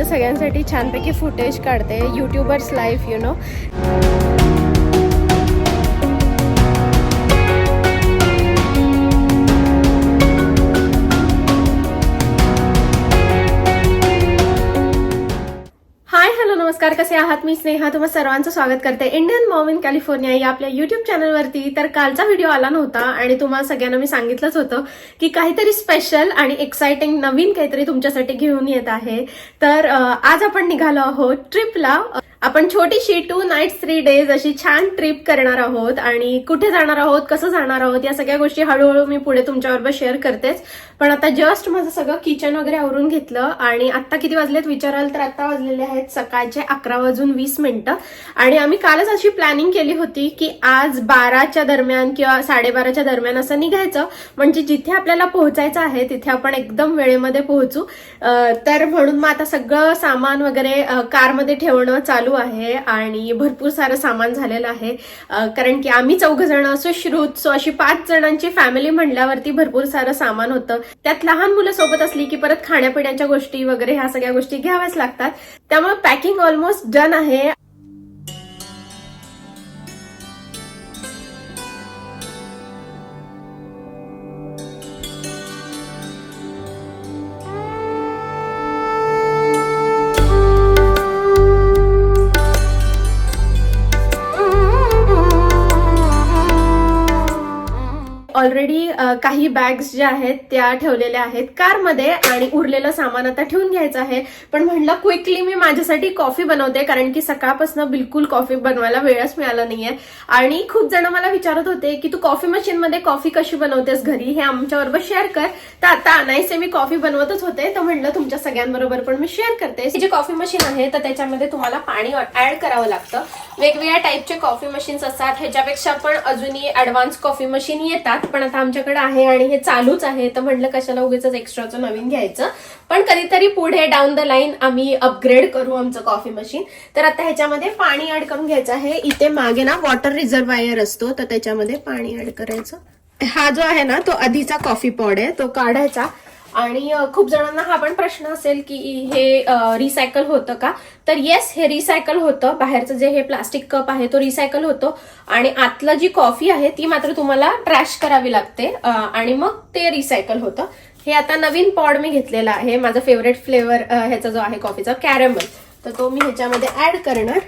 तुमच्या सगळ्यांसाठी छानपैकी फुटेज काढते यूट्यूबर्स लाईफ यु नो नमस्कार कसे आहात? मी स्नेहा तुम्हा सर्वांचं स्वागत करते. इंडियन मॉम इन कॅलिफोर्निया या आपल्या युट्यूब चॅनलवरती तर कालचा व्हिडिओ आला नव्हता आणि तुम्हाला सगळ्यांना मी सांगितलंच होतं की काहीतरी स्पेशल आणि एक्साइटिंग नवीन काहीतरी तुमच्यासाठी घेऊन येत आहे. तर आज आपण निघालो आहोत ट्रिपला आपण छोटीशी टू नाईट थ्री डेज अशी छान ट्रिप करणार आहोत आणि कुठे जाणार आहोत कसं जाणार आहोत या सगळ्या गोष्टी हळूहळू मी पुढे तुमच्याबरोबर शेअर करतेच. पण आता जस्ट माझं सगळं किचन वगैरे आवरून घेतलं आणि आता किती वाजलेत विचाराल तर आता वाजलेले आहेत सकाळचे अकरा वाजून वीस मिनिटं. आणि आम्ही कालच अशी प्लॅनिंग केली होती की आज बाराच्या दरम्यान किंवा साडेबाराच्या दरम्यान असं निघायचं. म्हणजे जिथे आपल्याला पोहोचायचं आहे तिथे आपण एकदम वेळेमध्ये पोहोचू. तर म्हणून मग आता सगळं सामान वगैरे कारमध्ये ठेवणं चालू आहे आणि भरपूर सारं सामान झालेलं आहे. कारण की आम्ही चौघ जण असो श्रुत सो अशी पाच जणांची फॅमिली म्हणल्यावरती भरपूर सारं सामान होतं. त्यात लहान मुलं सोबत असली की परत खाण्यापिण्याच्या गोष्टी वगैरे ह्या सगळ्या गोष्टी घ्याव्याच लागतात. त्यामुळे पॅकिंग ऑलमोस्ट डन आहे. ऑलरेडी काही बॅग्स ज्या आहेत त्या ठेवलेल्या आहेत कारमध्ये आणि उरलेलं सामान आता ठेवून घ्यायचं आहे. पण म्हणलं क्विकली मी माझ्यासाठी कॉफी बनवते कारण की सकाळपासून बिलकुल कॉफी बनवायला वेळच मिळाला नाहीये. आणि खूप जण मला विचारत होते की तू कॉफी मशीनमध्ये कॉफी कशी बनवतेस घरी? हे आमच्याबरोबर शेअर कर. तर आता अनायसे मी कॉफी बनवतच होते. तर म्हणलं तुमच्या सगळ्यांबरोबर पण मी शेअर करते. जे कॉफी मशीन आहे तर त्याच्यामध्ये तुम्हाला पाणी ऍड करावं लागतं. वेगवेगळ्या टाईपचे कॉफी मशीन्स असतात. ह्याच्यापेक्षा पण अजूनही ऍडव्हान्स कॉफी मशीन येतात. पण आता आमच्याकडे आहे आणि हे चालूच आहे तर म्हटलं कशाला उगीच एक्स्ट्राचं नवीन घ्यायचं. पण कधीतरी पुढे डाऊन द लाईन आम्ही अपग्रेड करू आमचं कॉफी मशीन तर आता ह्याच्यामध्ये पाणी ऍड करून घ्यायचं आहे. इथे मागे ना वॉटर रिझर्वायर असतो तर त्याच्यामध्ये पाणी ऍड करायचं. हा जो आहे ना तो आधीचा कॉफी पॉड आहे तो काढायचा. आणि खूप जणांना हा पण प्रश्न असेल की हे रिसायकल होतं का? तर येस हे रिसायकल होतं. बाहेरचं जे हे प्लास्टिक कप आहे तो रिसायकल होतो. आणि आतलं जी कॉफी आहे ती मात्र तुम्हाला ट्रॅश करावी लागते. आणि मग ते रिसायकल होतं. हे आता नवीन पॉड मी घेतलेला आहे. माझा फेवरेट फ्लेवर ह्याचा जो आहे कॉफीचा कॅरेमल तर तो मी ह्याच्यामध्ये ऍड करणार.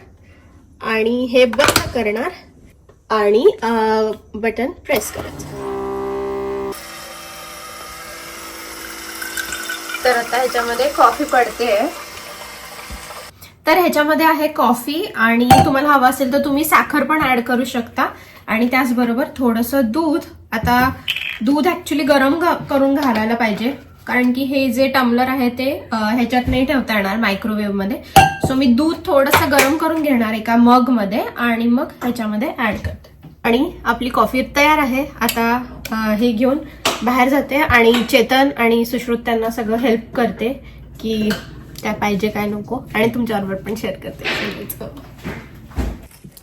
आणि हे बंद करणार. आणि बटन प्रेस करायचं. तर आता ह्याच्यामध्ये कॉफी पडते. तर ह्याच्यामध्ये आहे कॉफी आणि तुम्हाला हवं असेल तर तुम्ही साखर पण ऍड करू शकता. आणि त्याचबरोबर थोडंसं दूध. आता दूध ऍक्च्युली गरम करून घालायला पाहिजे. कारण की हे जे टम्बलर आहे ते ह्याच्यात नाही ठेवता येणार मायक्रोवेव्हमध्ये. सो मी दूध थोडंसं गरम करून घेणार एका मग मध्ये आणि मग ह्याच्यामध्ये ऍड करते. आणि आपली कॉफी तयार आहे. आता हे घेऊन बाहेर जाते आणि चेतन आणि सुश्रुत त्यांना सगळं हेल्प करते की काय पाहिजे काय नको. आणि तुमच्याबरोबर पण शेअर करते.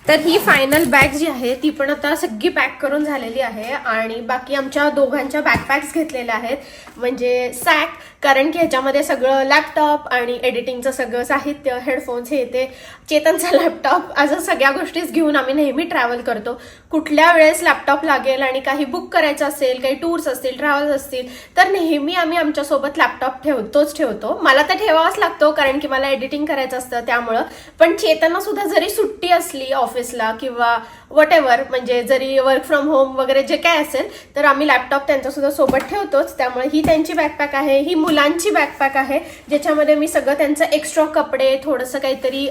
तर ही फायनल बॅग जी आहे ती पण आता सगळी पॅक करून झालेली आहे. आणि बाकी आमच्या दोघांच्या बॅकपॅक्स घेतलेल्या आहेत. म्हणजे सॅक कारण की ह्याच्यामध्ये सगळं लॅपटॉप आणि एडिटिंगचं सगळं साहित्य हेडफोन्स हे ते चेतनचा लॅपटॉप असं सगळ्या गोष्टीच घेऊन आम्ही नेहमी ट्रॅव्हल करतो. कुठल्या वेळेस लॅपटॉप लागेल आणि काही बुक करायचं असेल काही टूर्स असतील ट्रॅव्हल्स असतील तर नेहमी आम्ही आमच्यासोबत लॅपटॉप ठेवतोच ठेवतो. मला तर ठेवावाच लागतो कारण की मला एडिटिंग करायचं असतं त्यामुळं. पण चेतना सुद्धा जरी सुट्टी असली ऑफिसला किंवा वट एव्हर म्हणजे जरी वर्क फ्रॉम होम वगैरे जे काय असेल तर आम्ही लॅपटॉप त्यांच्यासुद्धा सोबत ठेवतोच. त्यामुळे ही त्यांची बॅकपॅक आहे ही मुलांची बॅकपॅक आहे ज्याच्यामध्ये मी सगळं त्यांचं एक्स्ट्रा कपडे थोडंसं काहीतरी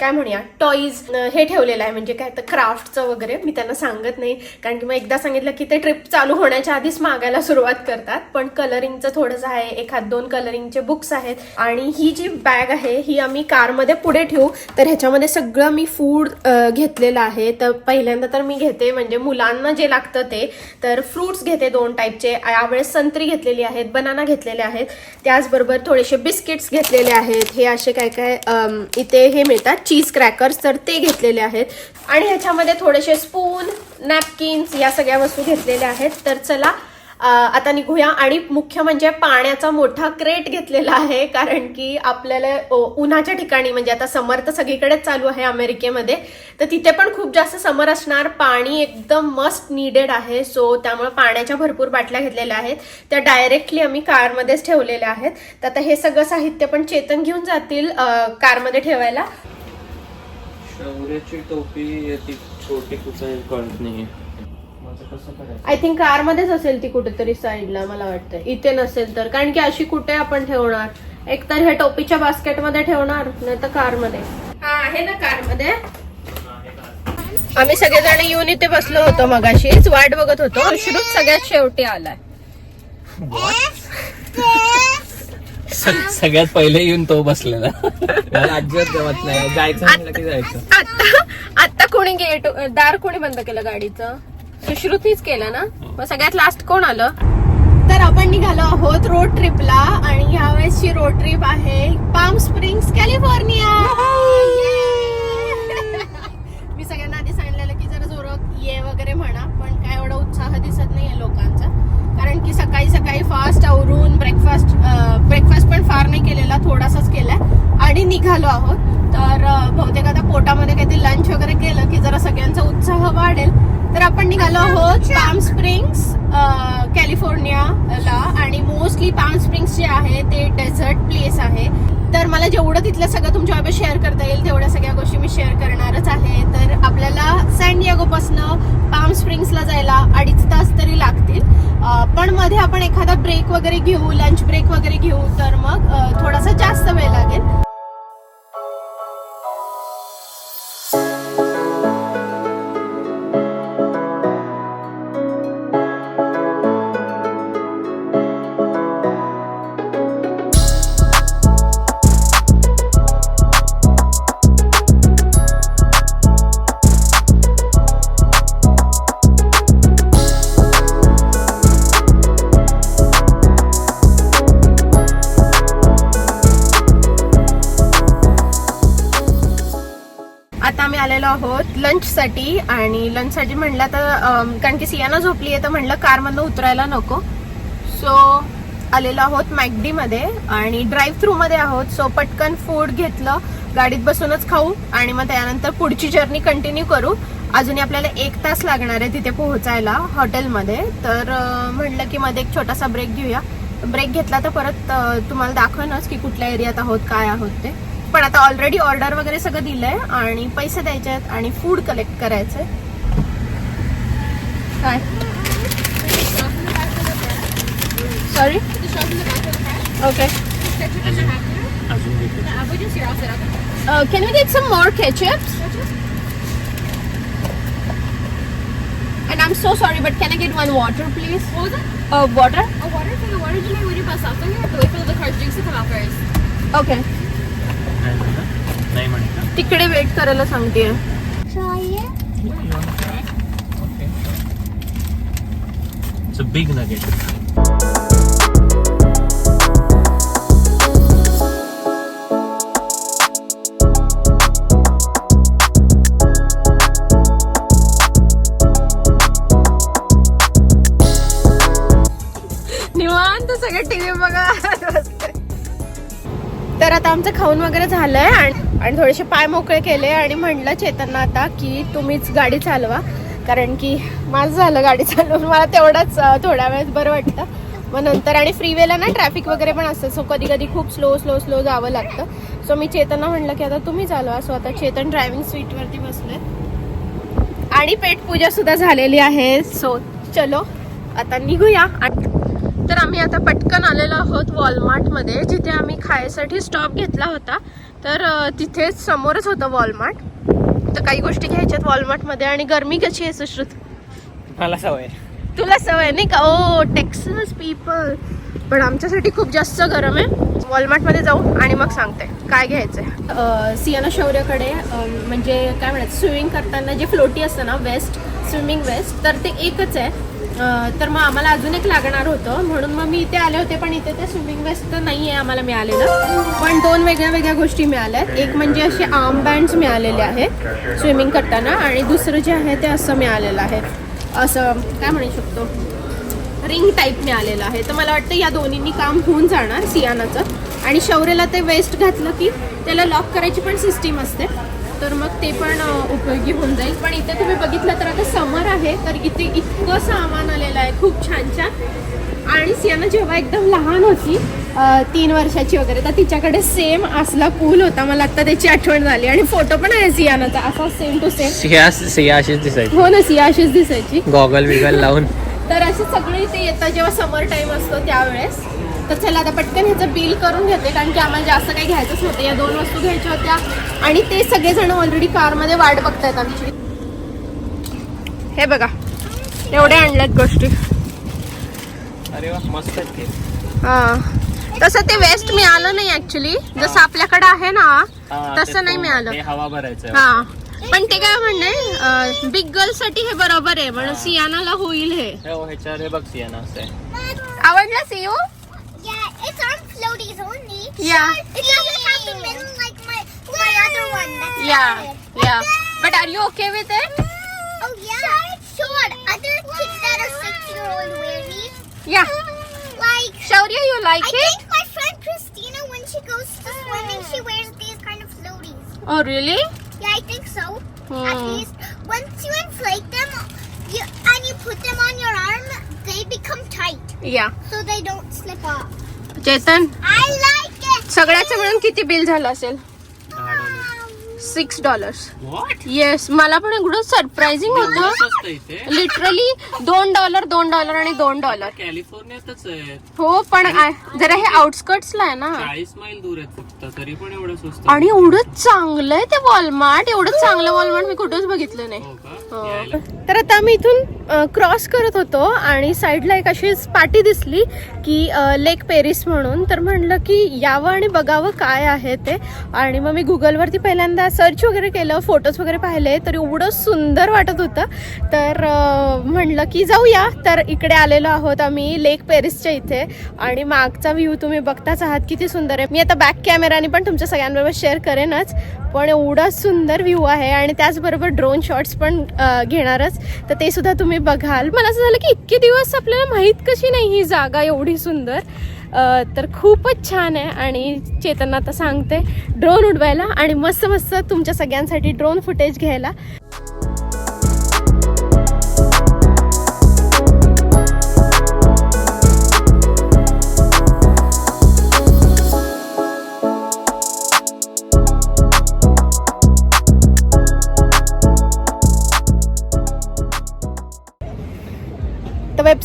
काय म्हणूया टॉईज हे ठेवलेलं आहे. म्हणजे काय तर क्राफ्टचं वगैरे मी त्यांना सांगत नाही. कारण की मग एकदा सांगितलं की ते ट्रिप चालू होण्याच्या आधीच मागायला सुरुवात करतात. पण कलरिंगचं थोडंसं आहे एखाद दोन कलरिंगचे बुक्स आहेत. आणि ही जी बॅग आहे ही आम्ही कारमध्ये पुढे ठेवू. तर ह्याच्यामध्ये सगळं मी फूड घेतलेलं आहे. तर पहिल्यांदा तर मी घेते म्हणजे मुलांना जे लागतं ते. तर फ्रुट्स घेते दोन टाईपचे यावेळेस संत्री घेतलेली आहेत बनाना घेतलेले आहेत. त्याचबरोबर थोडेसे बिस्किट्स घेतलेले आहेत. हे असे काय काय इथे हे मिळतात. चीज क्रॅकर्स तर ते घेतलेले आहेत. आणि ह्याच्यामध्ये थोडेसे स्पून नॅपकिन्स या सगळ्या वस्तू घेतलेल्या आहेत. तर चला आता निघूया. आणि मुख्य म्हणजे पाण्याचा मोठा क्रेट घेतलेला आहे कारण की आपल्याला उन्हाच्या ठिकाणी म्हणजे आता समर तर सगळीकडेच चालू आहे अमेरिकेमध्ये तर तिथे पण खूप जास्त समर असणार. पाणी एकदम मस्ट निडेड आहे. सो त्यामुळे पाण्याच्या भरपूर बाटल्या घेतलेल्या आहेत. त्या डायरेक्टली आम्ही कारमध्येच ठेवलेल्या आहेत. तर आता हे सगळं साहित्य पण चेतन घेऊन जातील कारमध्ये ठेवायला. शौर्याची टोपी छोटी कुठं कळत नाही आय थिंक कारमध्येच असेल ती कुठेतरी साईडला मला वाटतं इथे नसेल तर. कारण की अशी कुठे आपण ठेवणार? एक तर हे टोपीच्या बास्केटमध्ये ठेवणार नाही तर कारमध्ये हा आहे ना कारमध्ये आम्ही सगळेजण येऊन इथे बसलो होतो मगाशीच. वाट बघत होतो. सुश्रुत सगळ्यात शेवटी आलाय. सग- सगळ्यात पहिले येऊन तो बसलेला. मला अजिबात जमत नाही. जायचं म्हणलं की जायचं. आता आता कोणी गेट दार कोणी बंद केलं गाडीचं? सुश्रुतीच केलं ना? मग सगळ्यात लास्ट कोण आलं? तर आपण निघालो आहोत रोड ट्रिपला आणि यावेळेसची रोड ट्रिप आहे पाम स्प्रिंग्स कॅलिफोर्निया मी सगळ्यांना आधी सांगितलेलं की जरा जोरात ये वगैरे म्हणा पण काय एवढा उत्साह दिसत नाहीये लोकांचा. कारण की सकाळी सकाळी फास्ट आवरून ब्रेकफास्ट ब्रेकफास्ट पण फार नाही केलेला थोडासाच केलाय. आणि निघालो आहोत. तर बहुतेक आता पोटामध्ये काहीतरी लंच वगैरे केलं की जरा सगळ्यांचा उत्साह वाढेल. तर आपण निघालो आहोत पाम स्प्रिंग्स कॅलिफोर्नियाला. आणि मोस्टली पाम स्प्रिंग्स जे आहे ते डेझर्ट प्लेस आहे. तर मला जेवढं तिथलं सगळं तुमच्याबरोबर शेअर करता येईल तेवढ्या सगळ्या गोष्टी मी शेअर करणारच आहे. तर आपल्याला सॅन्डियागोपासनं पाम स्प्रिंग्सला जायला अडीच तास तरी लागतील. पण मध्ये आपण एखादा ब्रेक वगैरे घेऊ लंच ब्रेक वगैरे घेऊ तर मग थोडासा जास्त वेळ लागेल. आहोत लंचसाठी. आणि लंचसाठी म्हणला म्हणलं तर कारण की सियाना झोपली आहे तर म्हणलं कारमधनं उतरायला नको. सो आलेलो आहोत मॅगडी मध्ये आणि ड्राईव्ह थ्रू मध्ये आहोत. सो पटकन फूड घेतलं गाडीत बसूनच खाऊ आणि मग त्यानंतर पुढची जर्नी कंटिन्यू करू. अजूनही आपल्याला एक तास लागणार आहे तिथे पोहोचायला हॉटेलमध्ये तर म्हणलं की मध्ये एक छोटासा ब्रेक घेऊया. ब्रेक घेतला तर परत तुम्हाला दाखवणच की कुठल्या एरियात आहोत काय आहोत ते. पण आता ऑलरेडी ऑर्डर वगैरे सगळं दिलंय आणि पैसे द्यायचे आहेत आणि फूड कलेक्ट करायचंय काय सॉरी ओके अजून घेते. Can we get some more ketchups And I'm so sorry, but can I get one water, please? What was it? Uh, water? A water for the water do you when you bus up there? You have to wait for the car's drinks to come out first. Okay. नाही म्हणलं? नाही म्हणता तिकडे wait करायला सांगते big nugget. निवांत सगळं TV बघा. तर आता आमचं खाऊन वगैरे झालंय आणि आणि थोडेसे पाय मोकळे केले आणि म्हणलं चेतनना आता की तुम्हीच गाडी चालवा. कारण की माझं झालं गाडी चालवून. मला तेवढंच थोड्या वेळेस बरं वाटतं. मग नंतर आणि फ्रीवेला ना ट्रॅफिक वगैरे पण असतं. सो कधी कधी खूप स्लो स्लो स्लो जावं लागतं. सो मी चेतना म्हणलं की आता तुम्ही चालवा. सो आता चेतन ड्रायव्हिंग सीटवरती बसले आणि पेटपूजा सुद्धा झालेली आहे. सो चलो आता निघूया. आणि- आम्ही आता पटकन आलेलो आहोत वॉलमार्टमध्ये जिथे आम्ही खायसाठी स्टॉप घेतला होता. तर तिथेच समोरच होतं वॉलमार्ट. तर काही गोष्टी घ्यायच्यात वॉलमार्टमध्ये आणि गरमी कशी आहे सुश्रुत? मला सवय. तुला सवय नाही का? ओ टेक्सास पीपल पण आमच्यासाठी खूप जास्त गरम आहे. वॉलमार्टमध्ये जाऊ आणि मग सांगते. काय घ्यायचंय? सियाना शौर्यकडे म्हणजे काय म्हणतात स्विमिंग करताना जे फ्लोटी असतं ना वेस्ट स्विमिंग वेस्ट तर ते एकच आहे. तर मग आम्हाला अजून एक लागणार होतं. म्हणून मग मी इथे आले होते पण इथे ते स्विमिंग वेस्ट तर नाही आहे आम्हाला मिळालेलं. पण दोन वेगळ्या वेगळ्या गोष्टी मिळाल्या आहेत एक म्हणजे असे आर्म बँड्स मिळालेले आहेत स्विमिंग करताना आणि दुसरं जे आहे ते असं मिळालेलं आहे. असं काय म्हणू शकतो? रिंग टाईप मिळालेलं आहे. तर मला वाटतं या दोन्हींनी काम होऊन जाणार सियानाचं. आणि शौर्यला ते वेस्ट घातलं की त्याला लॉक करायची पण सिस्टीम असते. तर मग ते पण उपयोगी होऊन जाईल. पण इथे तुम्ही बघितलं तर आता समर आहे तर इथे इतकं सामान आलेलं आहे. खूप छान छान. आणि सियाना जेव्हा एकदम लहान होती तीन वर्षाची वगैरे तर तिच्याकडे सेम असला पूल होता. मला आता त्याची आठवण झाली. आणि फोटो पण आहे सियानाचा. असा same to same Siya Siya अशीच दिसायची. हो ना सिया अशीच दिसायची. गॉगल बिगल लावून. तर असे सगळे इथे येतात जेव्हा समर टाइम असतो त्यावेळेस. तर चला आता पटकन ह्याचं बिल करून घेते कारण की आम्हाला जास्त काही घ्यायचंच नव्हतं. या दोन वस्तू घ्यायच्या होत्या. आणि ते सगळेजण ऑलरेडी कारमध्ये वाट बघतायत आमची. हे बघा एवढे आणल्यात गोष्टी. अरे मस्त हा. तसं ते वेस्ट मिळालं नाही ऍक्च्युली जसं आपल्याकडे आहे ना तसं नाही मिळालं. हे हवा भरायचं हा. पण ते काय म्हणणे बिग गर्लसाठी हे बरोबर आहे म्हणून सियानाला होईल हे. हे बघ सिया ना असं आहे. आवडलं these only. Yeah. It doesn't have the middle like my, my other one. That's yeah. Yeah. But are you okay with it? Oh, yeah. Short. Other kids that are six year old wear these. Yeah. Like. Shaurya, you like I it? I think my friend Christina, when she goes to swimming, she wears these kind of floaties. Oh, really? Yeah, I think so. Hmm. At least once you inflate them you, and you put them on your arm, they become tight. Yeah. So they don't slip off. Chetan. सगळ्याचं मिळून किती bill झालं असेल six dollars What? Yes मला पण एवढं surprising होतं. Literally दोन डॉलर दोन डॉलर आणि दोन डॉलर कॅलिफोर्नियातच आहे हो पण जरा हे आउटस्कर्ट्सला आहे ना. चाळीस मैल दूर आहेत फक्त तरी पण एवढं स्वस्त आणि एवढं चांगलं आहे ते वॉलमार्ट एवढं चांगलं वॉलमार्ट मी कुठंच बघितलं नाही. हो हो. तर आता आम्ही इथून क्रॉस करत होतो आणि साईडला एक अशी पाटी दिसली की लेक पेरिस म्हणून. तर म्हणलं की यावं आणि बघावं काय आहे ते. आणि मग मी गुगलवरती पहिल्यांदा सर्च वगैरे केलं फोटोज वगैरे पाहिले तर एवढं सुंदर वाटत होतं. तर म्हणलं की जाऊया. तर इकडे आलेलो आहोत आम्ही लेक पेरिसच्या इथे. आणि मागचा व्ह्यू तुम्ही बघताच आहात किती सुंदर आहे. मी आता बॅक कॅमेराने पण तुमच्या सगळ्यांबरोबर शेअर करेनच. पण एवढा सुंदर व्ह्यू आहे आणि त्याचबरोबर ड्रोन शॉट्स पण घेणारच. तर ते सुद्धा तुम्ही बघाल. मला असं झालं की इतके दिवस आपल्याला माहीत कशी नाही ही जागा एवढी सुंदर. तर खूपच छान आहे आणि चेतन आता सांगते ड्रोन उडवायला आणि मस्त मस्त तुमच्या सगळ्यांसाठी ड्रोन फुटेज घ्यायला.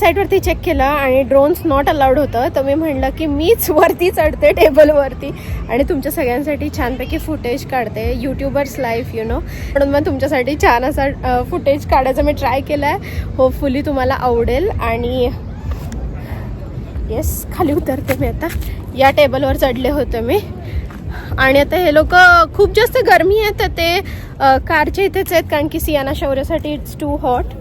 वेबसाईटवरती चेक केलं आणि ड्रोन्स नॉट अलाउड होतं तर मी म्हणलं की मीच वरती चढते टेबलवरती. आणि तुमच्या सगळ्यांसाठी छानपैकी फुटेज काढते यूट्यूबर्स लाईफ यु नो म्हणून मग तुमच्यासाठी छान असा फुटेज काढायचा मी ट्राय केला आहे होपफुली तुम्हाला आवडेल आणि येस खाली उतरते मी आता. या टेबलवर चढले होते मी. आणि आता हे लोक खूप जास्त गरमी आहे तर ते कारच्या इथेच आहेत कारण की सियाना शौर्यासाठी इट्स टू हॉट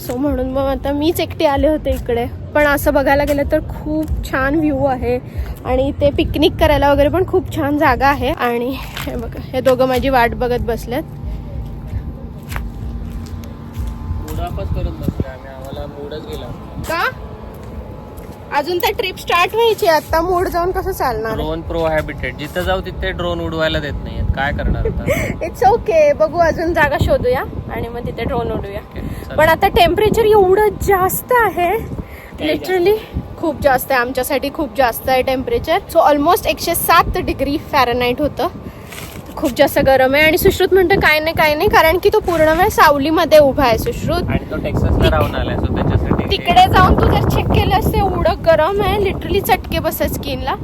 सो म्हणून मग आता मीच एकटे आले होते इकडे. पण असं बघायला गेलं तर खूप छान व्ह्यू आहे. आणि इथे पिकनिक करायला वगैरे पण खूप छान जागा आहे. आणि हे बघा हे दोघं माझी वाट बघत बसलेत. उडापच करत बसले आम्ही. आम्हाला मूडच गेला. का? अजून तर ट्रिप स्टार्ट व्हायची आता मोड जाऊन कसं चालणार? ड्रोन प्रो हॅबिटेट जिथे जाऊ तिथे ड्रोन उडवायला देत नाहीयेत. काय करणार आता? इट्स ओके बघू अजून जागा शोधूया आणि मग तिथे ड्रोन उडूया. चला. पण आता टेम्परेचर एवढं जास्त आहे? लिटरली खूप जास्त आहे. आमच्यासाठी खूप जास्त आहे टेम्परेचर सो ऑलमोस्ट एकशे सात डिग्री फॅरनाईट होतं. खूप जास्त गरम आहे. आणि सुश्रुत म्हणतं काय नाही काय नाही. कारण की तो पूर्ण वेळ सावलीमध्ये उभा आहे. सुश्रुत आणि तो टेक्सासला राहून आलाय. सो त्याच्यासाठी तिकडे जाऊन तू जर चेक केलं असते एवढं गरम आहे लिटरली चटके बसत स्किनला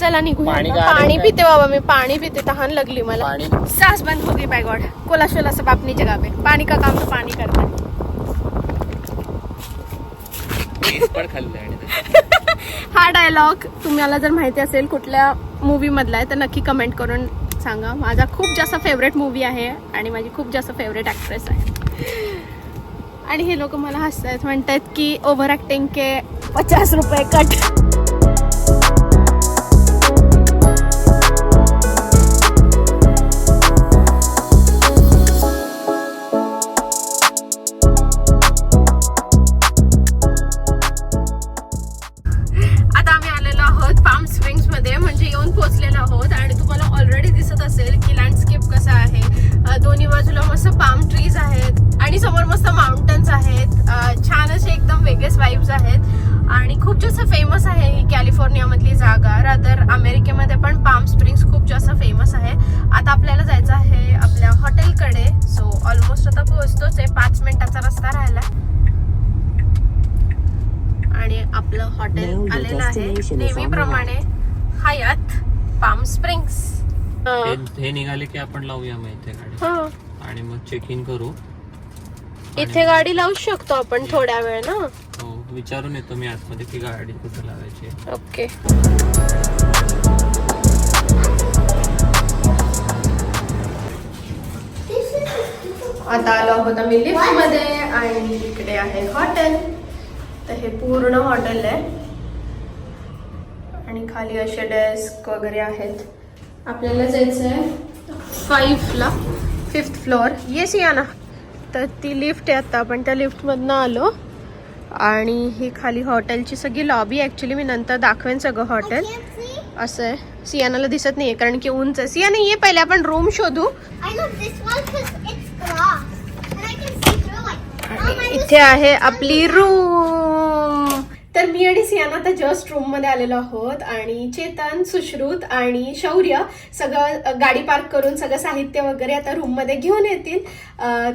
चला निघूया पाणी पाणी. पिते बाबा मी पाणी पिते तहान लगली मला. पाणी. सांस बंद हो गई बाय गॉड कोलाशोला सब अपनी जगह पे पानी का काम तो पानी करता. है पण आणि ते. हा डायलॉग तुम्हाला जर माहिती असेल कुठल्या मूवी मधला आहे तर नक्की कमेंट करून सांगा. माझा खूप जास्त फेवरेट मूवी आहे आणि माझी खूप जास्त फेवरेट ॲक्ट्रेस आहे. आणि हे लोक मला हसतात म्हणतात की ओव्हर ॲक्टिंग के पचास रुपये कट फेमस आहे ही कॅलिफोर्नियामधली जागा. रादर अमेरिकेमध्ये पण पाम स्प्रिंग्स खूप जास्त फेमस आहे. आता आपल्याला जायचं आहे आपल्या हॉटेलकडे सो ऑलमोस्ट आता पोहोचतोच आहे. पाच मिनिटाचा रस्ता राहिला. आणि आपलं हॉटेल आलेलं आहे. नेहमीप्रमाणे हयात पाम स्प्रिंग्स हे- निघाले की आपण लावूया मग इथे गाडी. आणि मग चेक इन करू. इथे गाडी लावू शकतो आपण थोड्या वेळ ना. विचारून येतो मी आतमध्ये की गाडी कुठे लावायची ओके. आता आलो आहोत आम्ही लिफ्टमध्ये आणि इकडे आहे हॉटेल. तर हे पूर्ण हॉटेल आहे. आणि खाली असे डेस्क वगैरे आहेत. आपल्याला जायचं आहे फाईव्हला फिफ्थ फ्लोअर येस या ना. तर ती लिफ्ट आहे आता. आपण त्या लिफ्टमधनं आलो. आणि ही खाली हॉटेलची सगळी लॉबी ॲक्च्युली मी नंतर दाखवेन सगळं हॉटेल. असं आहे. सियानाला दिसत नाहीये कारण की उंच आहे. सियाना ये पहिले आपण रूम शोधू. Was इथे आहे आपली रूम तर मी आणि सियाना आता जस्ट रूममध्ये आलेलो आहोत आणि चेतन सुश्रुत आणि शौर्य सगळं गाडी पार्क करून सगळं साहित्य वगैरे आता रूममध्ये घेऊन येतील.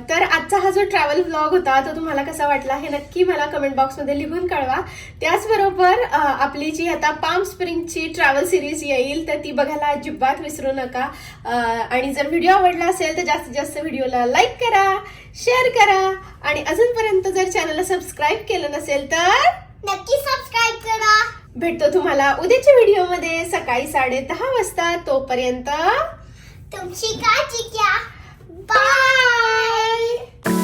तर आजचा हा जो ट्रॅव्हल ब्लॉग होता तो तुम्हाला कसा वाटला हे नक्की मला कमेंट बॉक्समध्ये लिहून कळवा. त्याचबरोबर आपली जी आता पाम स्प्रिंगची ट्रॅव्हल सिरीज येईल तर ती बघायला अजिबात विसरू नका. आणि जर व्हिडिओ आवडला असेल तर जास्तीत जास्त व्हिडिओला लाईक करा शेअर करा. आणि अजूनपर्यंत जर चॅनलला सबस्क्राईब केलं नसेल तर नक्की सबस्क्राईब करा. भेटतो तुम्हाला उद्याच्या व्हिडिओमध्ये सकाळी साडे दहा वाजता. तोपर्यंत तुमची काळजी घ्या. बाय